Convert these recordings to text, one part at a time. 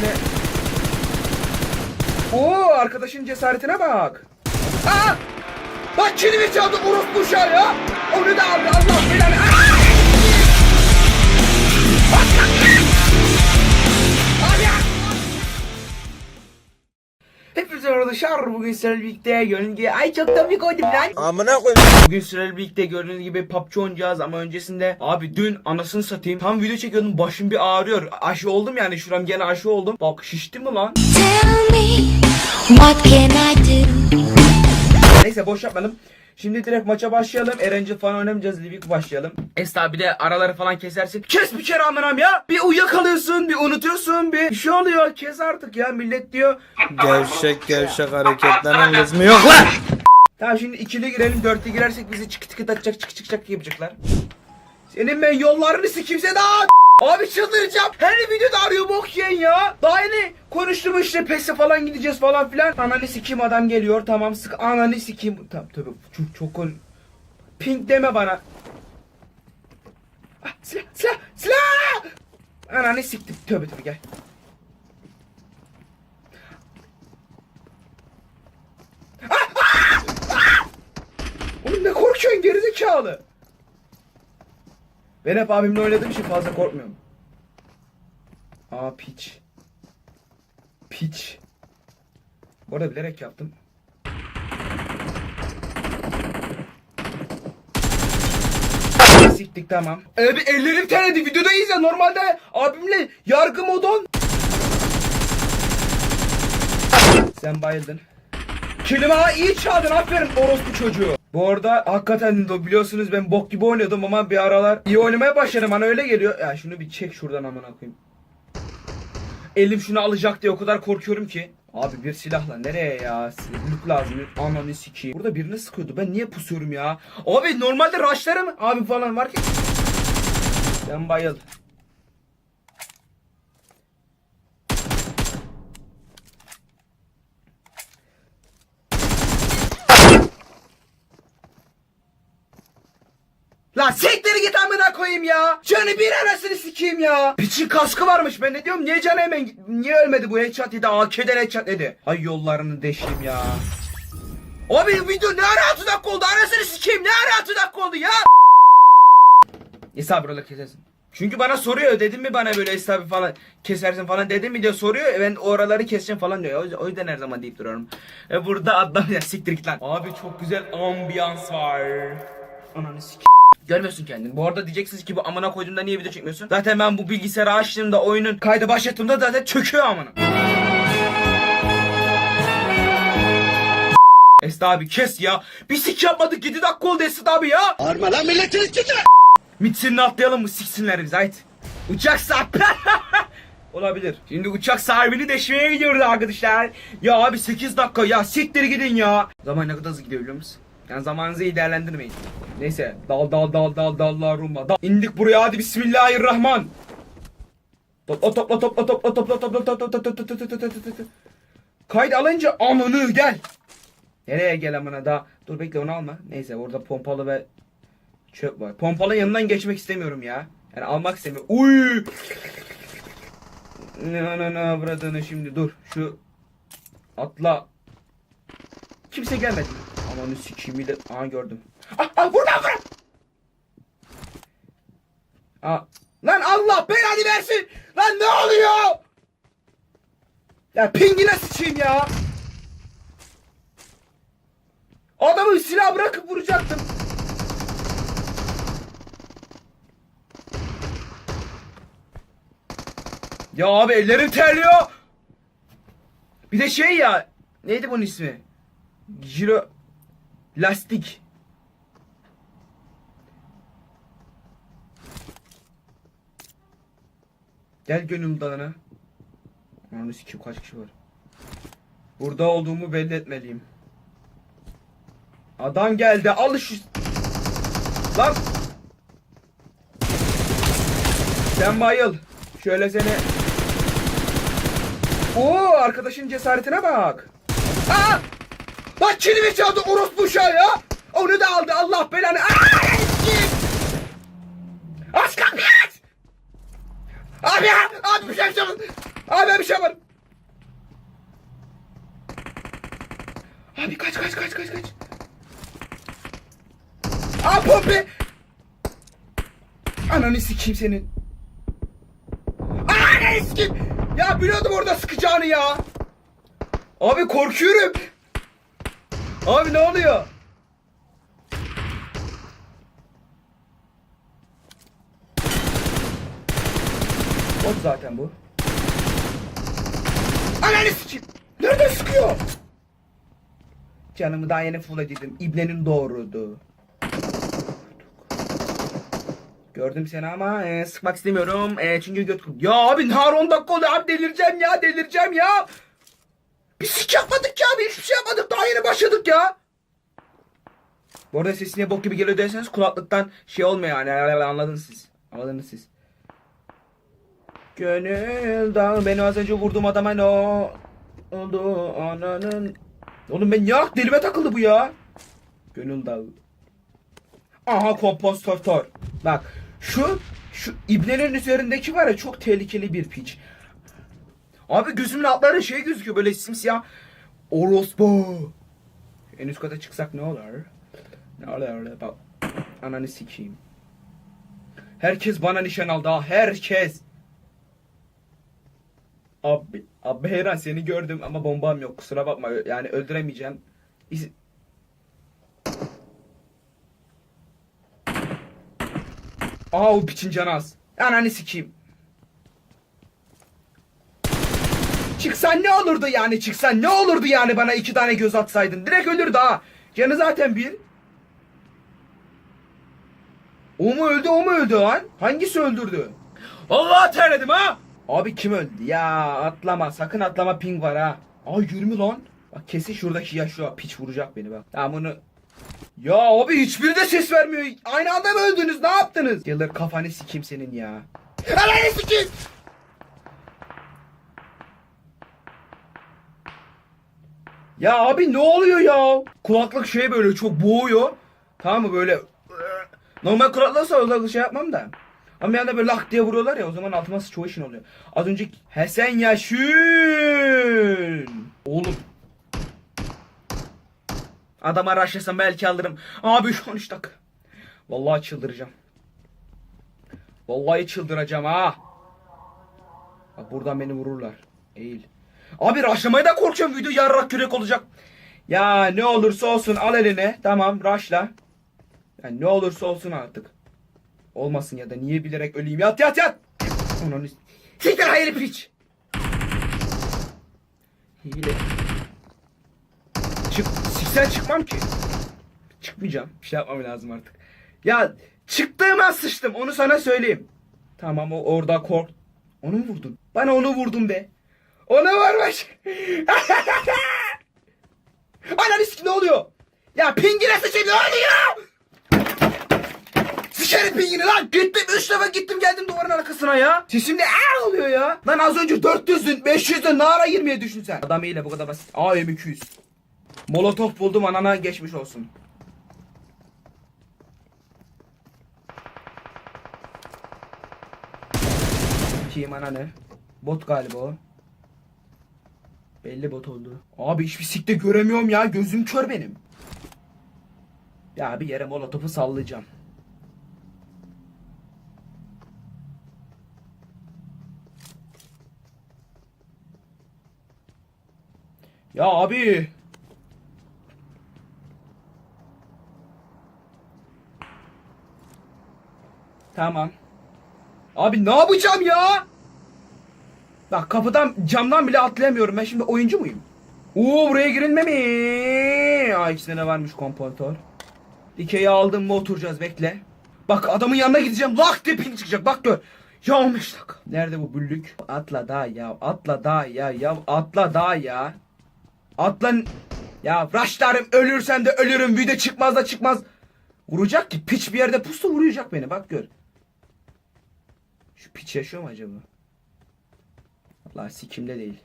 seni. Oo arkadaşın cesaretine bak. Aa! Bak kilimi çaldı orospu uşağı ya. Onu da aldı Allah belanı. Hepinize merhaba arkadaşlar. Bugün sizlerle birlikte gördüğünüz gibi ay çok tabii koydum lan. Amına koyayım. Bugün sizlerle birlikte gördüğünüz gibi PUBG oynayacağız ama öncesinde abi dün anasını satayım tam video çekiyordum başım bir ağrıyor. Aşı oldum yani şuram gene aşı oldum. Bak şişti mi lan? Tell me, what can I do? Neyse boş yapmayalım. Şimdi direkt maça başlayalım. Erencil falan oynamayacağız. Livik başlayalım. Esna bir de araları falan kesersin. Kes bir kere amınam ya. Bir uyuyakalıyorsun, bir unutuyorsun, bir, bir şey oluyor. Kes artık ya millet diyor. Gevşek gevşek hareketlerin lüzumu yok lan. Tamam şimdi ikili girelim. Dörtlü girersek bizi çıkı tıkı atacak çıkı çıkacak yapacaklar. Senin ben yollarını sikimse daha Abi çıldıracağım. Her videoda arıyor bok yiyen ya. Daha yeni konuştum işte PES'e falan gideceğiz falan filan. Ananı sikeyim adam geliyor. Tamam sık ananı sikeyim. Tamam tabii çok çok kon... Pink deme bana. Ah, silah silah silah. Ananı siktim. Tövbe tövbe gel. Oğlum ne korkuyorsun gerizekalı? Ben hep abimle oynadığım için fazla korkmuyorum. Aa piç. Piç. Bu arada bilerek yaptım. Siktik tamam. Ee, bir ellerim terledi videodayız ya normalde abimle yargı modon. Sen bayıldın. Kelime iyi çaldın aferin orospu çocuğu. Bu arada hakikaten biliyorsunuz ben bok gibi oynuyordum ama bir aralar iyi oynamaya başladım bana öyle geliyor. Ya şunu bir çek şuradan amına koyayım. Elim şunu alacak diye o kadar korkuyorum ki. Abi bir silahla nereye ya? Silahlık lazım. Ananı sikeyim. Burada birini sıkıyordu. Ben niye pusuyorum ya? Abi normalde rushlarım abi falan var ki. Sen bayıl. Siktir git amına koyayım ya. Canı bir arasını sikeyim ya. Piçin kaskı varmış ben ne diyorum niye canı hemen niye ölmedi bu headshot yedi AK'den headshot dedi. Ay yollarını deşeyim ya. Abi video ne ara 6 dakika oldu arasını sikeyim ne ara 6 dakika oldu ya. Hesabı kesersin. Çünkü bana soruyor dedim mi bana böyle hesabı falan kesersin falan dedim mi diye soruyor. Ben oraları keseceğim falan diyor. O yüzden- O yüzden her zaman deyip duruyorum. E burada adam ya siktir git lan. Abi çok güzel ambiyans var. Ananı sikeyim. Görmüyorsun kendini. Bu arada diyeceksiniz ki bu amına koyduğumda niye video çekmiyorsun? Zaten ben bu bilgisayarı açtığımda oyunun kaydı başlattığımda zaten çöküyor amına. Esra abi kes ya. Bir sik yapmadık 7 dakika oldu Esra abi ya. Arma lan milletin içinde. Mitsinini atlayalım mı siksinler bizi haydi. Uçak sahibi. Olabilir. Şimdi uçak sahibini deşmeye gidiyoruz arkadaşlar. Ya abi 8 dakika ya siktir gidin ya. Zaman ne kadar hızlı gidiyor biliyor musun? Yani zamanınızı iyi değerlendirmeyin. Neyse dal dal dal dal dallar rumba. Dal. İndik buraya hadi bismillahirrahman. Topla topla topla topla topla topla topla topla topla topla topla topla Kaydı alınca ananı gel. Nereye gel amına da? Dur bekle onu alma. Neyse orada pompalı ve çöp var. Pompalı yanından geçmek istemiyorum ya. Yani almak istemiyorum. Uy! Ne ne avradını şimdi dur. Şu atla. Kimse gelmedi. Bir de. Aha gördüm. Ah, ah burada burada. Aa, lan Allah belanı versin. Lan ne oluyor? Ya pingine sıçayım ya. Adamı silah bırakıp vuracaktım. Ya abi ellerim terliyor. Bir de şey ya. Neydi bunun ismi? Jiro lastik. Gel gönül dalına. Ananı sikeyim kaç kişi var? Burada olduğumu belli etmeliyim. Adam geldi al şu... Lan! Sen bayıl. Şöyle seni... Oo arkadaşın cesaretine bak. Aa! Bak kilimi çaldı orospu uşağı ya. Onu da aldı Allah belanı. Aa! Git! Aç kapıyı aç! Abi! Abi bir şey yapacağım. Abi bir şey yapmadım. Abi kaç kaç kaç kaç kaç. Aa pompe. Ananı sikeyim senin. Ananı sikeyim. Ya biliyordum orada sıkacağını ya. Abi korkuyorum. Abi ne oluyor? Bot zaten bu. Ananı sikeyim. Nereden sıkıyor? Canımı daha yeni full edildim. İbnenin doğrudu. Gördüm seni ama e, sıkmak istemiyorum. E, çünkü göt... Ya abi nar 10 dakika oldu abi delireceğim ya delireceğim ya. Bir sik yapmadık ya bir hiçbir şey yapmadık daha yeni başladık ya. Bu arada sesi niye bok gibi geliyor derseniz kulaklıktan şey olmuyor yani anladınız siz. Anladınız siz. Gönül dağı beni az önce vurduğum adama ne oldu ananın. Oğlum ben ya dilime takıldı bu ya. Gönül dağı. Aha kompostör. Bak şu şu ibnenin üzerindeki var ya çok tehlikeli bir piç. Abi gözümün altları şey gözüküyor böyle simsiyah. Orospu. En üst kata çıksak ne olur? Ne olur? Bak. Ananı sikeyim. Herkes bana nişan aldı ha. Herkes. Abi, abi Heyran seni gördüm ama bombam yok. Kusura bakma. Yani öldüremeyeceğim. İz- Aa o piçin canı az. Ananı sikeyim. Çıksan ne olurdu yani çıksan ne olurdu yani bana iki tane göz atsaydın. Direkt ölürdü ha. Canı zaten bir. O mu öldü o mu öldü lan? Hangisi öldürdü? Allah terledim ha. Abi kim öldü? Ya atlama sakın atlama ping var ha. Ay yürümü lan. Bak kesin şuradaki yaşlı piç vuracak beni bak. Tamam bunu ya abi hiçbiri de ses vermiyor. Aynı anda mı öldünüz? Ne yaptınız? Gelir kafanı sikeyim senin ya. Kafanı sikeyim. Ya abi ne oluyor ya? Kulaklık şey böyle çok boğuyor. Tamam mı böyle normal kulaklıksa öyle şey yapmam da. Ama bir böyle lak diye vuruyorlar ya o zaman altıma sıçıyor işin oluyor. Az önce he sen yaşın. Oğlum Adama raşlasam belki alırım. Abi şu 13 dakika. Vallahi çıldıracağım. Vallahi çıldıracağım ha. Bak buradan beni vururlar. Eğil. Abi raşlamaya da korkuyorum. Video yarrak kürek olacak. Ya ne olursa olsun al eline. Tamam raşla. Yani ne olursa olsun artık. Olmasın ya da niye bilerek öleyim. Yat yat yat. Onun Siktir hayır piç. Hile. Çık, siksen çıkmam ki. Çıkmayacağım. Bir şey yapmam lazım artık. Ya çıktığıma sıçtım. Onu sana söyleyeyim. Tamam o orada kork. Onu mu vurdun? Bana onu vurdun be. Ona varmış. Ananı sik ne oluyor? Ya pingine sıçayım ne oluyor? Sıçarım pingini lan. Gittim 3 defa gittim geldim duvarın arkasına ya. Sesimde er oluyor ya. Lan az önce 400'dün 500'dün nara 20'ye düşün sen. Adam ile bu kadar basit. AM200. Molotof buldum anana geçmiş olsun. Kim ananı? Bot galiba o. Belli bot oldu. Abi hiçbir sikte göremiyorum ya. Gözüm kör benim. Ya bir yere molotofu sallayacağım. Ya abi. Tamam. Abi ne yapacağım ya? Bak kapıdan camdan bile atlayamıyorum. Ben şimdi oyuncu muyum? Oo buraya girilme mi? Aa ikisinde de varmış kompansatör. Dikeyi aldım mı oturacağız bekle. Bak adamın yanına gideceğim. Lak diye ping çıkacak. Bak gör. Ya 15 dakika. Nerede bu büllük? Atla daha ya. Atla daha ya. Ya atla daha ya. Atlan. Ya raşlarım ölürsen de ölürüm. Video çıkmaz da çıkmaz. Vuracak ki piç bir yerde pusu vuracak beni. Bak gör. Şu piç yaşıyor mu acaba? Allah sikimde değil.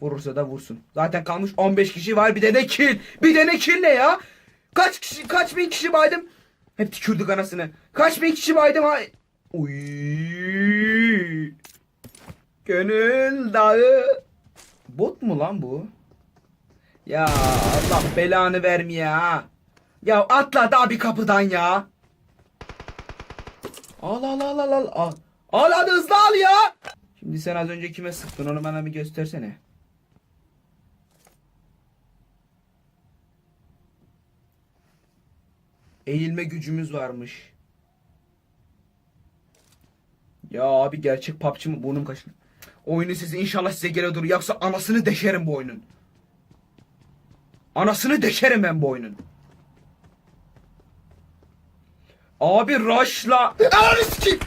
Vurursa da vursun. Zaten kalmış 15 kişi var. Bir de ne kill. Bir de ne kill ne ya? Kaç kişi kaç bin kişi baydım? Hep tükürdük anasını. Kaç bin kişi baydım ha? Uy. Gönül dağı. Bot mu lan bu? Ya Allah belanı vermeye ha. Ya atla daha bir kapıdan ya. Al al al al al. Al, al hadi hızlı al ya. Şimdi sen az önce kime sıktın onu bana bir göstersene. Eğilme gücümüz varmış. Ya abi gerçek PUBG mı? Burnum kaşın. Oyunu sizi inşallah size gele dur. Yoksa anasını deşerim bu oyunun. Anasını deşerim ben bu oyunun. Abi rush'la... Ananı sikeyim!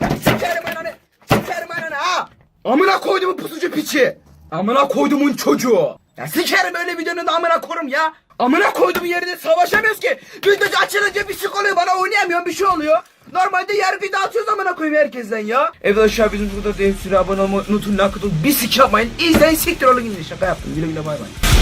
Ya Sikerim ananı! Sikerim ananı ha! Amına koydumun pusucu piçi! Amına koydumun çocuğu! Ya sikerim öyle videonun da amına korum ya! Amına koyduğum yerinde savaşamıyoruz ki! Videocu açılınca bir şey oluyor bana oynayamıyorum bir şey oluyor! Normalde yargıyı dağıtıyoruz amına koyayım herkesten ya! Evet aşağı bizim burada süre abone olmayı unutun. Nakıtın bir sik yapmayın. İzleyin siktir olun gidin. Şaka yaptım. Güle güle bay bay.